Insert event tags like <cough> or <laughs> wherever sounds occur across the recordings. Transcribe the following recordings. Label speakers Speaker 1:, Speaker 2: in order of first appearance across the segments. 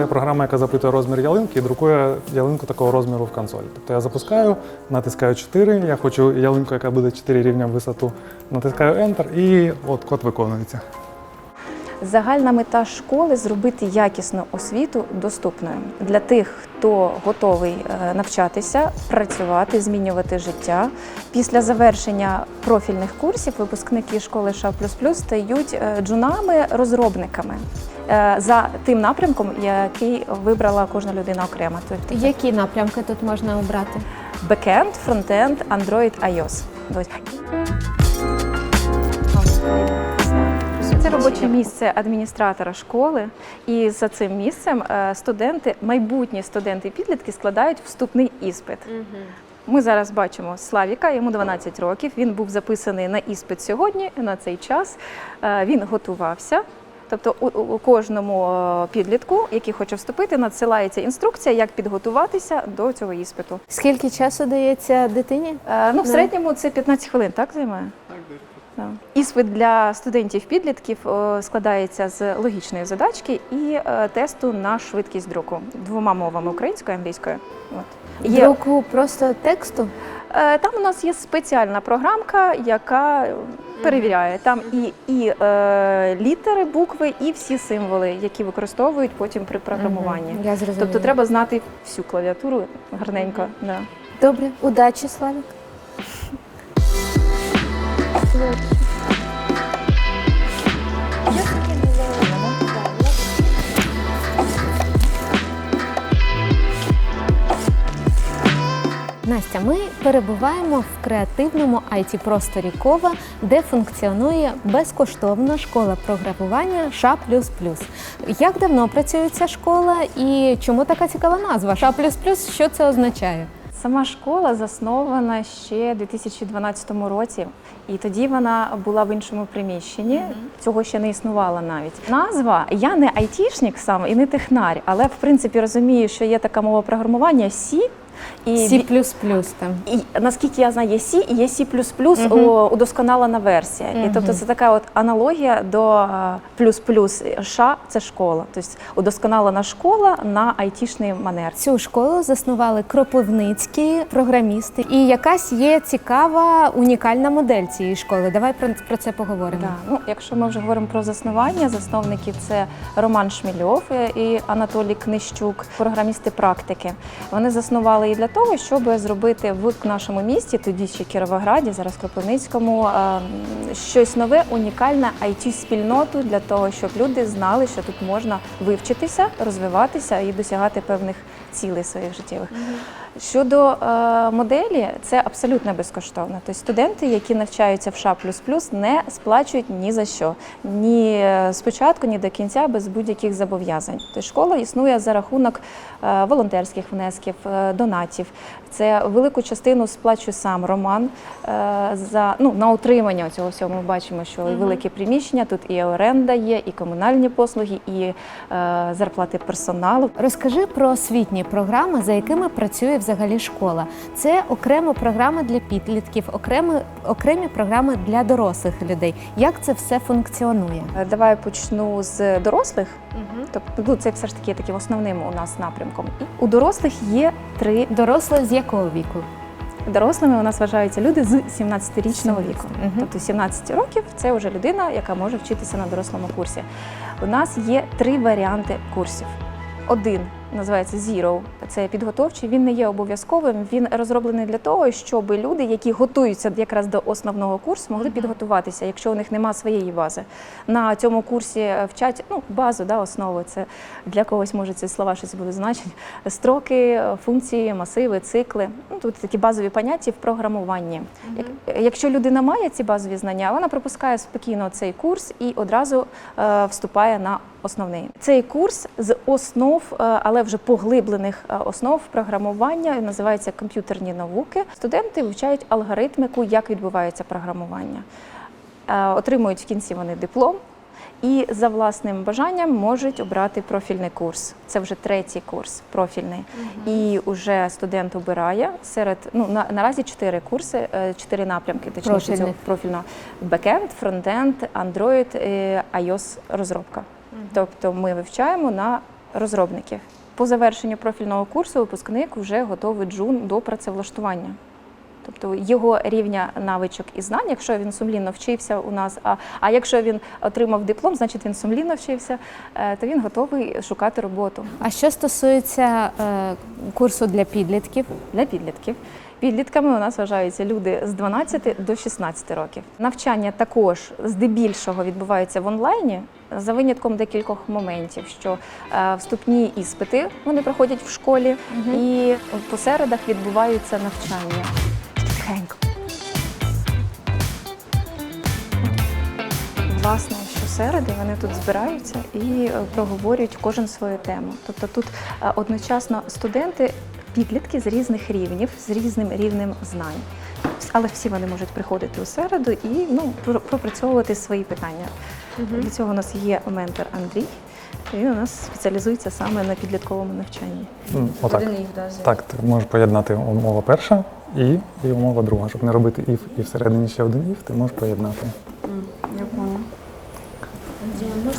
Speaker 1: це програма, яка запитує розмір ялинки і друкує ялинку такого розміру в консолі. Тобто я запускаю, натискаю 4, я хочу ялинку, яка буде 4 рівня в висоту, натискаю Enter і от код виконується.
Speaker 2: Загальна мета школи зробити якісну освіту доступною для тих, хто готовий е, навчатися, працювати, змінювати життя. Після завершення профільних курсів випускники школи ША стають е, джунами-розробниками е, за тим напрямком, який вибрала кожна людина окремо. Тобто
Speaker 3: Які напрямки тут можна обрати?
Speaker 2: бекенд, фронтенд, Android, iOS. Це робоче місце адміністратора школи, і за цим місцем е, студенти, майбутні студенти підлітки складають вступний іспит. Ми зараз бачимо Славіка, йому 12 років. Він був записаний на іспит сьогодні, на цей час. Е, Він готувався. Тобто у, кожному е, підлітку, який хоче вступити, надсилається інструкція, як підготуватися до цього іспиту.
Speaker 3: Скільки часу дається дитині?
Speaker 2: Ну, в середньому це 15 хвилин, так займає? Іспит для студентів-підлітків е, складається з логічної задачки і е, тесту на швидкість друку двома мовами українською і англійською. От. Є,
Speaker 3: Друку просто тексту?
Speaker 2: е, там у нас є спеціальна програмка, яка перевіряє там і, і е, літери, букви, і всі символи, які використовують потім при програмуванні.
Speaker 3: Я зрозуміла.
Speaker 2: Тобто треба знати всю клавіатуру гарненько. Да.
Speaker 3: Добре, удачі, Славік. Настя, ми перебуваємо в креативному it просторі Кова, де функціонує безкоштовна школа програмування ША++. Як давно працює ця школа і чому така цікава назва? ША++, що це означає?
Speaker 2: Сама школа заснована ще у 2012 році, і тоді вона була в іншому приміщенні. Цього ще не існувало навіть. Назва я не айтішник сам і не технар, але в принципі розумію, що є така мова програмування C. І
Speaker 3: C++ там.
Speaker 2: і наскільки я знаю, є C і є C++, о, удосконалена версія. І тобто це така от аналогія до плюс-плюс ша це школа. Тобто удосконалена школа на айтішний манер.
Speaker 3: Цю школу заснували кропивницькі програмісти. І якась є цікава унікальна модель цієї школи. Давай про, про це поговоримо.
Speaker 2: Да. Ну, якщо ми вже говоримо про заснування, засновники це Роман Шмільов е, і Анатолій Книщук, програмісти практики. Вони заснували її для того, щоб зробити в нашому місті, тоді ще Кіровограді, зараз Кропивницькому, е, щось нове, унікальне it спільноту для того, щоб люди знали, що тут можна вивчитися, розвиватися і досягати певних цілей своїх життєвих. Щодо е, моделі, це абсолютно безкоштовно. Тобто студенти, які навчаються в ША не сплачують ні за що, ні е, спочатку, ні до кінця без будь-яких зобов'язань. Тобто школа існує за рахунок е, волонтерських внесків, е, донатів. Це велику частину сплачує сам Роман е, за ну на утримання цього всього. Ми бачимо, що і велике приміщення тут і оренда є, і комунальні послуги, і е, зарплати персоналу.
Speaker 3: Розкажи про освітні програми, за якими працює взагалі школа. Це окрема програма для підлітків, окремі, окремі програми для дорослих людей. Як це все функціонує?
Speaker 2: Е, Давай почну з дорослих. Тобто ну, це все ж таки таким основним у нас напрямком. У дорослих є три
Speaker 3: Дорослих з якого віку?
Speaker 2: дорослими. У нас вважаються люди з 17-річного віку. Тобто 17 років це вже людина, яка може вчитися на дорослому курсі. У нас є три варіанти курсів. Один називається Zero, це підготовчий. Він не є обов'язковим. Він розроблений для того, щоб люди, які готуються якраз до основного курсу, могли підготуватися, якщо у них немає своєї бази. На цьому курсі вчать ну, базу, да, основу. Це для когось може ці слова щось будуть значити. Строки, функції, масиви, цикли. Ну тут такі базові поняття в програмуванні. Як, якщо людина має ці базові знання, вона пропускає спокійно цей курс і одразу е, вступає на основний. Цей курс з основ, е, але вже поглиблених е, основ програмування називається комп'ютерні науки. Студенти вивчають алгоритмику, як відбувається програмування. Е, Отримують в кінці вони диплом. І за власним бажанням можуть обрати профільний курс. Це вже третій курс профільний. І вже студент обирає серед ну на, наразі чотири курси, е, чотири напрямки, точніше
Speaker 3: Профільних.
Speaker 2: цього профільного бекенд, фронтенд, Android, е, iOS розробка. Тобто ми вивчаємо на розробників. По завершенню профільного курсу випускник вже готовий джун до працевлаштування. Тобто його рівня навичок і знань, якщо він сумлінно вчився у нас, а, а якщо він отримав диплом, значить він сумлінно вчився, е, то він готовий шукати роботу
Speaker 3: А що стосується е, курсу для підлітків?
Speaker 2: для підлітків. Підлітками у нас вважаються люди з 12 до 16 років. Навчання також здебільшого відбувається в онлайні за винятком декількох моментів, що е, вступні іспити вони проходять в школі, і по середах відбуваються навчання. Тихенько. Власне, щосереди вони тут збираються і е, проговорюють кожен свою тему. Тобто тут е, одночасно студенти, підлітки з різних рівнів, з різним рівнем знань. Але всі вони можуть приходити у середу і ну, пропрацьовувати свої питання. Для цього у нас є ментор Андрій. Він у нас спеціалізується саме на підлітковому навчанні.
Speaker 1: М, Отак. Так, ти можеш поєднати умова перша і, і умова друга. Щоб не робити if і всередині ще один if, ти можеш поєднати.
Speaker 3: Андрія,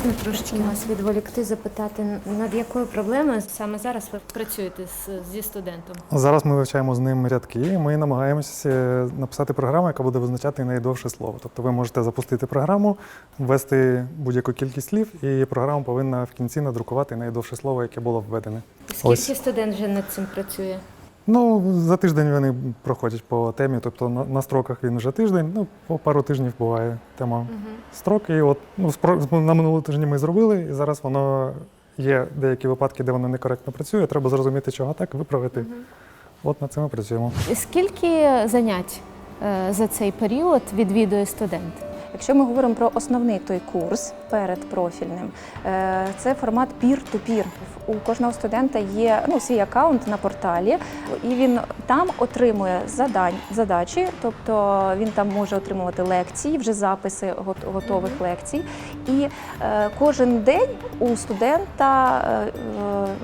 Speaker 3: можна трошечки вас відволікти, запитати, над якою проблемою саме зараз ви працюєте з, зі студентом?
Speaker 1: Зараз ми вивчаємо з ним рядки. і Ми намагаємося е, написати програму, яка буде визначати найдовше слово. Тобто ви можете запустити програму, ввести будь-яку кількість слів, і програма повинна в кінці надрукувати найдовше слово, яке було введене.
Speaker 3: Скільки
Speaker 1: Ось.
Speaker 3: студент вже над цим працює?
Speaker 1: Ну, за тиждень вони проходять по темі, тобто на, на строках він вже тиждень, ну, по пару тижнів буває тема строк. І от ну, спро- на минулому тижні ми зробили, і зараз воно є деякі випадки, де воно некоректно працює. Треба зрозуміти, чого так, виправити. От над цим ми працюємо.
Speaker 3: Скільки занять е, за цей період відвідує студент?
Speaker 2: Якщо ми говоримо про основний той курс перед профільним, е, це формат peer-to-peer. У кожного студента є ну, свій аккаунт на порталі, і він там отримує задань, задачі, тобто він там може отримувати лекції, вже записи гот- готових лекцій. І е, кожен день у студента е,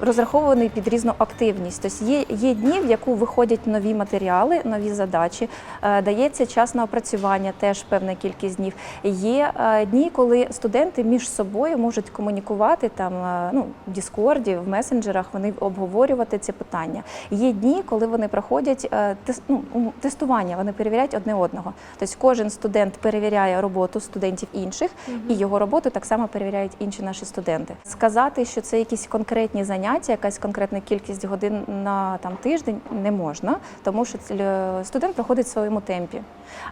Speaker 2: розрахований під різну активність. Тобто є, є дні, в яку виходять нові матеріали, нові задачі, е, дається час на опрацювання, теж певна кількість днів. Є е, дні, коли студенти між собою можуть комунікувати там е, ну, в Діскорді, в месенджерах, вони обговорювати ці питання. Є дні, коли вони проходять тес- ну, тестування, вони перевіряють одне одного. Тобто кожен студент перевіряє роботу студентів інших, і його роботу так само перевіряють інші наші студенти. Сказати, що це якісь конкретні заняття, якась конкретна кількість годин на там тиждень не можна, тому що студент проходить в своєму темпі.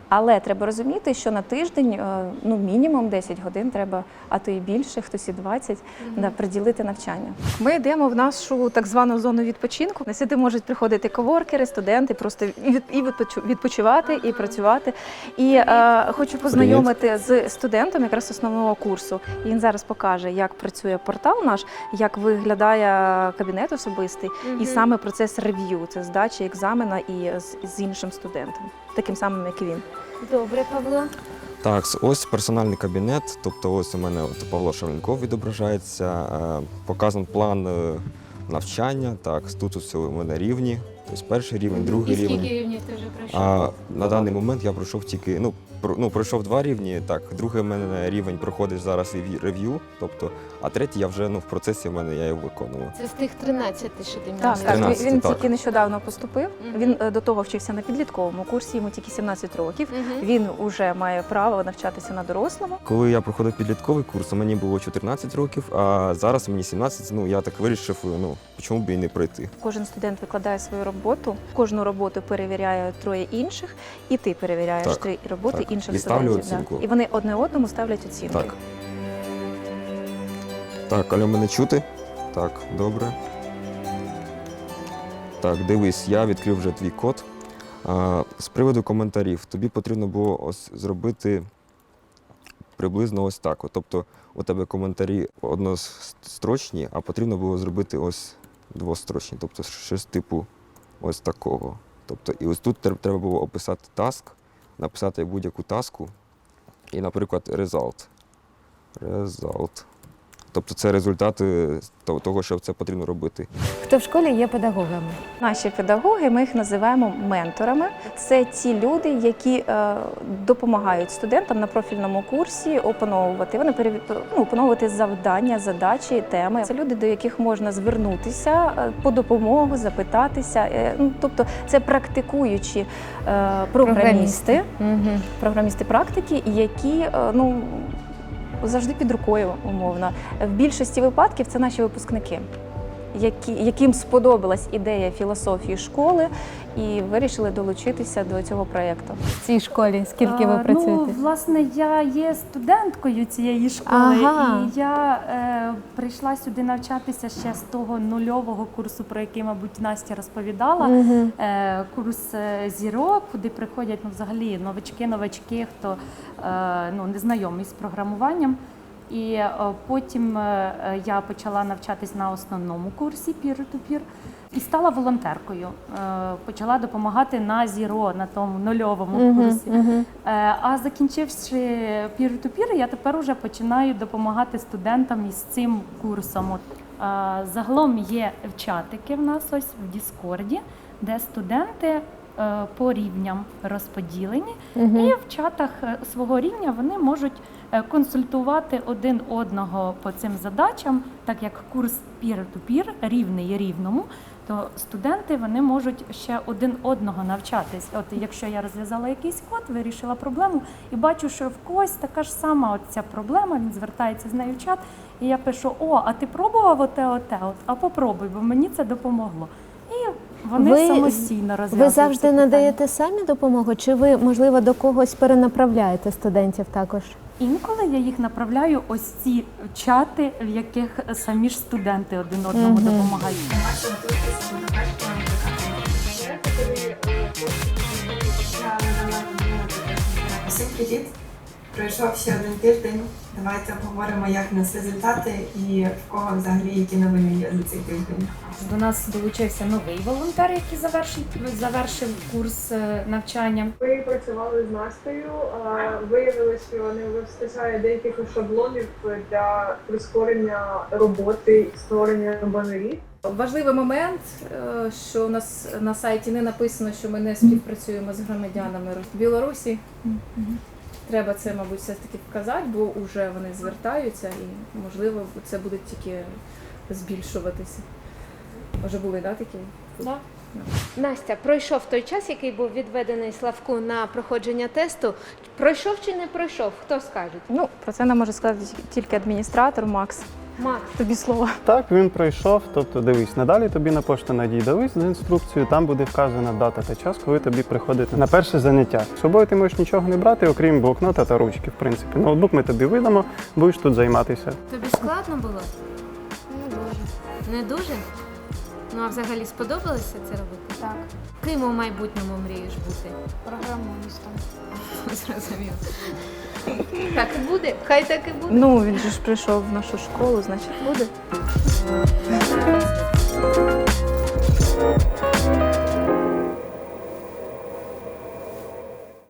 Speaker 2: Але треба розуміти, що на тиждень е, ну мінімум 10 годин треба, а то і більше, хтось і 20, да, приділити навчання. Ми йдемо в нашу так звану зону відпочинку. На сюди можуть приходити коворкери, студенти, просто і відпочивати, і працювати. І е, хочу познайомити з студентом якраз основного курсу. І він зараз покаже, як працює портал наш, як виглядає кабінет особистий, і саме процес рев'ю, це здачі екзамена і з, з іншим студентом, таким самим, як і він.
Speaker 3: Добре, Павло.
Speaker 4: Так, ось персональний кабінет. Тобто, ось у мене от Павло Шавленков відображається. е, Показан план е, навчання. Так, тут ось у мене рівні. Тобто перший рівень, другий
Speaker 3: І скільки
Speaker 4: рівень.
Speaker 3: рівнів ти вже пройшов?
Speaker 4: А на даний момент я пройшов тільки ну, ну пройшов два рівні. Так, другий у мене рівень проходить зараз рев'ю- рев'ю. Тобто, а третій я вже ну в процесі в мене я його виконую.
Speaker 3: Це з тих 13, що ти мені
Speaker 2: Так, так. Він,
Speaker 4: 13,
Speaker 2: він
Speaker 4: так.
Speaker 2: тільки нещодавно поступив.
Speaker 3: Мгм.
Speaker 2: Він е, до того вчився на підлітковому курсі, йому тільки 17 років.
Speaker 3: Мгм.
Speaker 2: Він вже має право навчатися на дорослому.
Speaker 4: Коли я проходив підлітковий курс, мені було 14 років, а зараз мені 17. Ну я так вирішив, ну чому б і не пройти.
Speaker 2: Кожен студент викладає свою роботу, кожну роботу перевіряє троє інших, і ти перевіряєш
Speaker 4: Так,
Speaker 2: три роботи
Speaker 4: так.
Speaker 2: Інших
Speaker 4: І ставлю
Speaker 2: студентів. да.
Speaker 4: оцінку.
Speaker 2: І вони одне одному ставлять оцінки.
Speaker 4: Так. Так, Алло, мене чути? Так, добре. Так, дивись, я відкрив вже твій код. А, з приводу коментарів, тобі потрібно було ось зробити приблизно ось так. От, тобто у тебе коментарі однострочні, а потрібно було зробити ось двострочні. Тобто щось типу ось такого. Тобто, і ось тут треба було описати таск, написати будь-яку таску і, наприклад, result. Result. Тобто це результати того- того, що це потрібно робити.
Speaker 3: Хто в школі є педагогами?
Speaker 2: Наші педагоги, ми їх називаємо менторами. Це ті люди, які е, допомагають студентам на профільному курсі опановувати. Вони переві- ну, опановувати завдання, задачі, теми. Це люди, до яких можна звернутися е, по допомогу, запитатися. Е, Ну, тобто, це практикуючі е, програмісти,
Speaker 3: Угу.
Speaker 2: програмісти практики, які е, ну. Завжди під рукою, умовно. В більшості випадків це наші випускники, які, яким сподобалась ідея філософії школи і вирішили долучитися до цього проєкту.
Speaker 3: В цій школі скільки ви працюєте?
Speaker 5: Ну, власне, я є студенткою цієї школи,
Speaker 3: Ага.
Speaker 5: і я е, прийшла сюди навчатися ще з того нульового курсу, про який, мабуть, Настя розповідала.
Speaker 3: Мгм.
Speaker 5: Е, курс е, зірок, куди приходять ну, взагалі новачки, новачки, хто е, ну, не знайомий з програмуванням. І е, потім е, я почала навчатись на основному курсі peer-to-peer і стала волонтеркою. Е, Почала допомагати на зіро, на тому нульовому
Speaker 3: Мгм,
Speaker 5: курсі.
Speaker 3: мгм.
Speaker 5: Е, А закінчивши peer-to-peer, я тепер уже починаю допомагати студентам із цим курсом. Загалом є чатики в нас ось в Діскорді, де студенти по рівням розподілені,
Speaker 3: Мгм.
Speaker 5: і в чатах свого рівня вони можуть консультувати один одного по цим задачам, так як курс peer-to-peer рівний рівному, то студенти вони можуть ще один одного навчатись. От якщо я розв'язала якийсь код, вирішила проблему і бачу, що в когось така ж сама от ця проблема, він звертається з нею в чат, і я пишу: О, а ти пробував оте, оте, от, а попробуй, бо мені це допомогло. І вони
Speaker 3: Ви-
Speaker 5: самостійно розв'язують.
Speaker 3: Ви завжди надаєте самі допомогу, чи ви, можливо, до когось перенаправляєте студентів також?
Speaker 5: Інколи я їх направляю ось ці чати, в яких самі ж студенти один одному допомагають.
Speaker 6: Всім привіт! Пройшов ще один тиждень. Давайте обговоримо, як нас результати і в кого взагалі які новини є за цей тиждень.
Speaker 5: До нас долучився новий волонтер, який завершив, завершив курс е, навчання.
Speaker 7: Ми працювали з Настею. Виявилося, що не вистачає деяких шаблонів для прискорення роботи і створення банерів.
Speaker 2: Важливий момент, е, що у нас на сайті не написано, що ми не співпрацюємо з громадянами Білорусі. Треба це, мабуть, все ж таки вказати, бо вже вони звертаються і, можливо, це буде тільки збільшуватися. Вже були, да, такі?
Speaker 3: Настя, пройшов той час, який був відведений Славку на проходження тесту. Пройшов чи не пройшов? Хто скаже?
Speaker 2: Ну, про це нам може сказати тільки адміністратор Макс.
Speaker 3: Макс.
Speaker 2: Тобі слово.
Speaker 8: Так, він пройшов. Тобто, дивись, надалі тобі на пошту надійде лист з інструкцією. Там буде вказана дата та час, коли тобі приходити на перше заняття. З собою ти можеш нічого не брати, окрім блокнота та ручки. В принципі, ноутбук ми тобі видамо, будеш тут займатися.
Speaker 3: Тобі складно було? Не дуже. Не дуже? Ну а взагалі сподобалося це робити?
Speaker 2: Так.
Speaker 3: Ким у майбутньому мрієш бути?
Speaker 2: Програмістом. <laughs>
Speaker 3: Зрозуміло. Так і буде, хай так і буде.
Speaker 2: Ну, він же ж прийшов в нашу школу, значить буде.